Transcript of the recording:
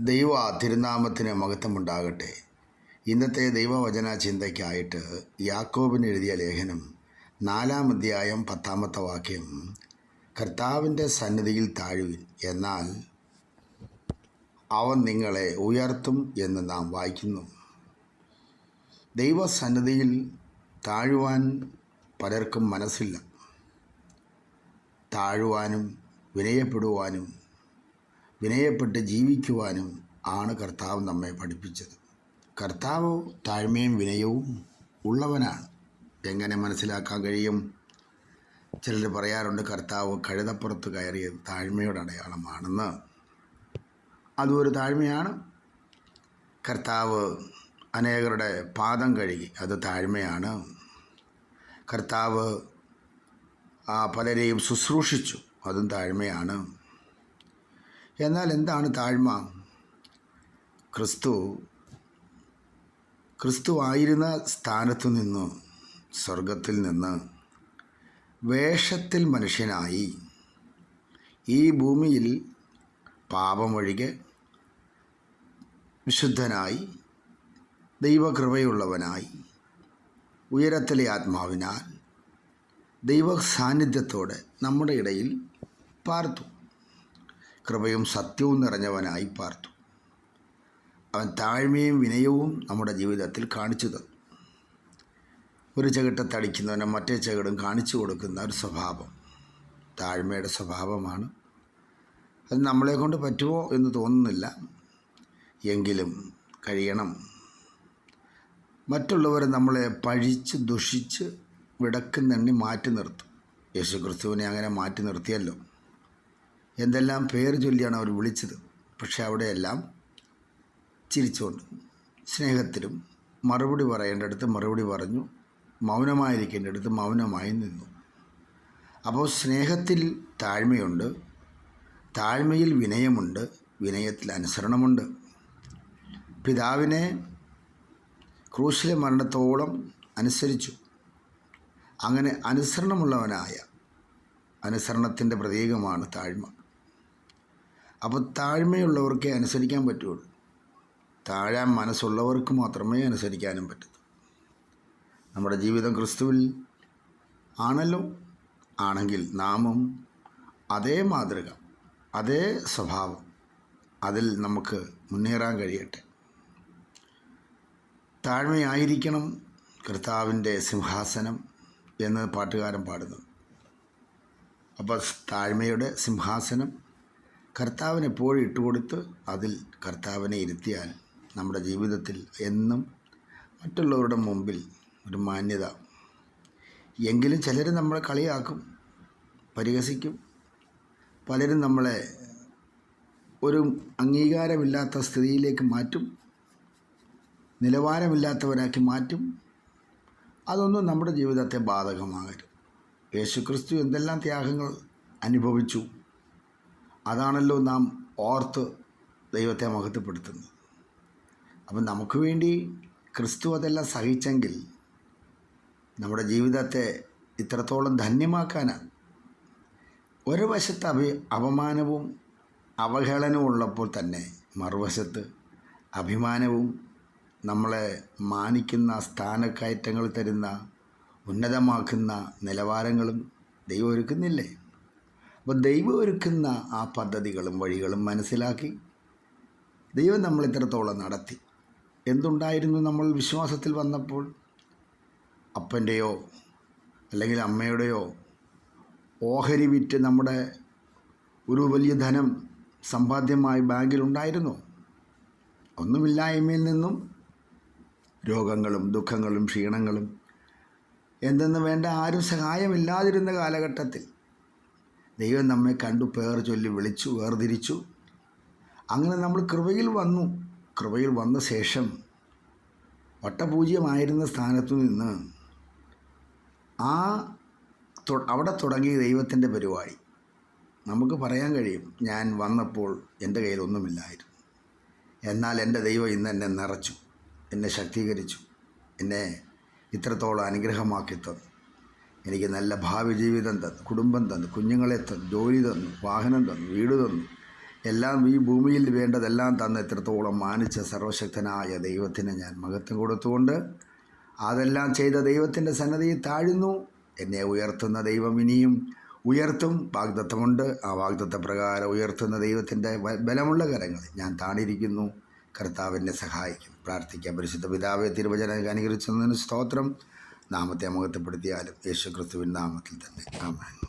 ദൈവ തിരുനാമത്തിന് മഹത്വമുണ്ടാകട്ടെ. ഇന്നത്തെ ദൈവവചന ചിന്തയ്ക്കായിട്ട് യാക്കോബിന് എഴുതിയ ലേഖനം നാലാം അധ്യായം പത്താമത്തെ വാക്യം കർത്താവിന്റെ സന്നിധിയിൽ താഴുവിൻ. എന്നാൽ അവൻ നിങ്ങളെ ഉയർത്തും എന്ന് നാം വായിക്കുന്നു. ദൈവസന്നിധിയിൽ താഴുവാൻ പലർക്കും മനസ്സില്ല. താഴുവാനും വിനയപ്പെടുവാനും വിനയപ്പെട്ട് ജീവിക്കുവാനും ആണ് കർത്താവ് നമ്മെ പഠിപ്പിച്ചത്. കർത്താവ് താഴ്മയും വിനയവും ഉള്ളവനാണ്. എങ്ങനെ മനസ്സിലാക്കാൻ കഴിയും? ചിലർ പറയാറുണ്ട് കർത്താവ് കഴുതപ്പുറത്ത് കയറിയത് താഴ്മയുടെ അടയാളമാണെന്ന്. അതും ഒരു താഴ്മയാണ്. കർത്താവ് അനേകരുടെ പാദം കഴുകി അത് താഴ്മയാണ്. കർത്താവ് പലരെയും ശുശ്രൂഷിച്ചു അതും താഴ്മയാണ്. എന്നാൽ എന്താണ് താഴ്മ? ക്രിസ്തു ക്രിസ്തു ആയിരുന്ന സ്ഥാനത്തു നിന്നും സ്വർഗത്തിൽ നിന്ന് വേഷത്തിൽ മനുഷ്യനായി. ഈ ഭൂമിയിൽ പാപമൊഴികെ വിശുദ്ധനായി ദൈവകൃപയുള്ളവനായി ഉയരത്തിലെ ആത്മാവിനാൽ ദൈവ സാന്നിധ്യത്തോടെ നമ്മുടെ ഇടയിൽ പാർത്തു. കൃപയും സത്യവും നിറഞ്ഞവനായി പാർത്തു. അവൻ താഴ്മയും വിനയവും നമ്മുടെ ജീവിതത്തിൽ കാണിച്ചു തന്നു. ഒരു ചകിട്ട തടിക്കുന്നവനെ മറ്റേ ചകിടും കാണിച്ചു കൊടുക്കുന്ന ഒരു സ്വഭാവം. താഴ്മയുടെ സ്വഭാവമാണ്. അത് നമ്മളെ കൊണ്ട് പറ്റുമോ എന്ന് തോന്നുന്നില്ല. എങ്കിലും കഴിയണം. മറ്റുള്ളവർ നമ്മളെ പഴിച്ച് ദുഷിച്ച് വിടക്കുന്നെണ്ണി മാറ്റി നിർത്തും. യേശു ക്രിസ്തുവിനെ അങ്ങനെ മാറ്റി നിർത്തിയല്ലോ. എന്തെല്ലാം പേര് ചൊല്ലിയാണ് അവർ വിളിച്ചത്. പക്ഷെ അവിടെയെല്ലാം ചിരിച്ചുകൊണ്ട് സ്നേഹത്തിലും മറുപടി പറയേണ്ടടുത്ത് മറുപടി പറഞ്ഞു. മൗനമായിരിക്കേണ്ടടുത്ത് മൗനമായി നിന്നു. അപ്പോൾ സ്നേഹത്തിൽ താഴ്മയുണ്ട്. താഴ്മയിൽ വിനയമുണ്ട്. വിനയത്തിൽ അനുസരണമുണ്ട്. പിതാവിനെ ക്രൂശിലെ മരണത്തോളം അനുസരിച്ചു. അങ്ങനെ അനുസരണമുള്ളവനായ അനുസരണത്തിന്റെ പ്രതീകമാണ് താഴ്മ. അപ്പോൾ താഴ്മയുള്ളവർക്കേ അനുസരിക്കാൻ പറ്റുള്ളൂ. താഴാൻ മനസ്സുള്ളവർക്ക് മാത്രമേ അനുസരിക്കാനും പറ്റൂ നമ്മുടെ ജീവിതം ക്രിസ്തുവിൽ ആണല്ലോ? ആണെങ്കിൽ നാമും അതേ മാതൃക അതേ സ്വഭാവം അതിൽ നമുക്ക് മുന്നേറാൻ കഴിയട്ടെ. താഴ്മയായിരിക്കണം കർത്താവിന്റെ സിംഹാസനം എന്ന് പാട്ടുകാരൻ പാടുന്നു. അപ്പോൾ താഴ്മയുടെ സിംഹാസനം കർത്താവിന് എപ്പോഴും ഇട്ടുകൊടുത്ത് അതിൽ കർത്താവിനെ ഇരുത്തിയാൽ നമ്മുടെ ജീവിതത്തിൽ എന്നും മറ്റുള്ളവരുടെ മുമ്പിൽ ഒരു മാന്യത. എങ്കിലും ചിലർ നമ്മളെ കളിയാക്കും പരിഹസിക്കും. പലരും നമ്മളെ ഒരു അംഗീകാരമില്ലാത്ത സ്ഥിതിയിലേക്ക് മാറ്റും നിലവാരമില്ലാത്തവരാക്കി മാറ്റും. അതൊന്നും നമ്മുടെ ജീവിതത്തെ ബാധകമാകരുത്. യേശുക്രിസ്തു എന്തെല്ലാം ത്യാഗങ്ങൾ അനുഭവിച്ചു അതാണല്ലോ നാം ഓർത്ത് ദൈവത്തെ മഹത്വപ്പെടുത്തുന്നത്. അപ്പം നമുക്ക് വേണ്ടി ക്രിസ്തു അതെല്ലാം സഹിച്ചെങ്കിൽ നമ്മുടെ ജീവിതത്തെ ഇത്രത്തോളം ധന്യമാക്കാനാണ്. ഒരു വശത്ത് അഭി അപമാനവും അവഹേളനവും ഉള്ളപ്പോൾ തന്നെ മറുവശത്ത് അഭിമാനവും നമ്മളെ മാനിക്കുന്ന സ്ഥാനക്കയറ്റങ്ങൾ തരുന്ന ഉന്നതമാക്കുന്ന നിലവാരങ്ങളും ദൈവം ഒരുക്കുന്നില്ലേ? അപ്പോൾ ദൈവം ഒരുക്കുന്ന ആ പദ്ധതികളും വഴികളും മനസ്സിലാക്കി ദൈവം നമ്മൾ ഇത്രത്തോളം നടത്തി. എന്തുണ്ടായിരുന്നു നമ്മൾ വിശ്വാസത്തിൽ വന്നപ്പോൾ? അപ്പന്റെയോ അല്ലെങ്കിൽ അമ്മയുടെയോ ഓഹരി വിറ്റ് നമ്മുടെ ഒരു വലിയ ധനം സമ്പാദ്യമായി ബാങ്കിൽ ഉണ്ടായിരുന്നു? ഒന്നുമില്ലായ്മയിൽ നിന്നും രോഗങ്ങളും ദുഃഖങ്ങളും ക്ഷീണങ്ങളും എന്തെന്ന് വേണ്ട ആരും സഹായമില്ലാതിരുന്ന കാലഘട്ടത്തിൽ ദൈവം നമ്മെ കണ്ടു പേർ ചൊല്ലി വിളിച്ചു വേർതിരിച്ചു. അങ്ങനെ നമ്മൾ കൃപയിൽ വന്നു. കൃപയിൽ വന്ന ശേഷം വട്ടപൂജ്യമായിരുന്ന സ്ഥാനത്തു നിന്ന് ആ അവിടെ തുടങ്ങി ദൈവത്തിന്റെ പരിപാടി. നമുക്ക് പറയാൻ കഴിയും ഞാൻ വന്നപ്പോൾ എന്റെ കയ്യിലൊന്നുമില്ലായിരുന്നു എന്നാൽ എന്റെ ദൈവം ഇന്ന് എന്നെ നിറച്ചു എന്നെ ശക്തീകരിച്ചു എന്നെ ഇത്രത്തോളം അനുഗ്രഹമാക്കി തന്നു. എനിക്ക് നല്ല ഭാവി ജീവിതം തന്നു കുടുംബം തന്നു കുഞ്ഞുങ്ങളെ തന്നു ജോലി തന്നു വാഹനം തന്നു വീട് തന്നു. എല്ലാം ഈ ഭൂമിയിൽ വേണ്ടതെല്ലാം തന്ന എത്രത്തോളം മാനിച്ച സർവശക്തനായ ദൈവത്തിന് ഞാൻ മഹത്വം കൊടുത്തുകൊണ്ട് അതെല്ലാം ചെയ്ത ദൈവത്തിന്റെ സന്നദ്ധയിൽ താഴുന്നു. എന്നെ ഉയർത്തുന്ന ദൈവം ഇനിയും ഉയർത്തും. വാഗ്ദത്തമുണ്ട്. ആ വാഗ്ദത്ത പ്രകാരം ഉയർത്തുന്ന ദൈവത്തിന്റെ ബലമുള്ള കരങ്ങളിൽ ഞാൻ താണിരിക്കുന്നു. കർത്താവിനെ സഹായിക്കും. പ്രാർത്ഥിക്കാം. പരിശുദ്ധ പിതാവെ തിരുവചനം അനുകരിച്ചതിന് സ്തോത്രം. നാമത്തെ മഹത്വപ്പെടുത്തിയാലും യേശു ക്രിസ്തുവിൻ നാമത്തിൽ തന്നെ. ആമാൻ.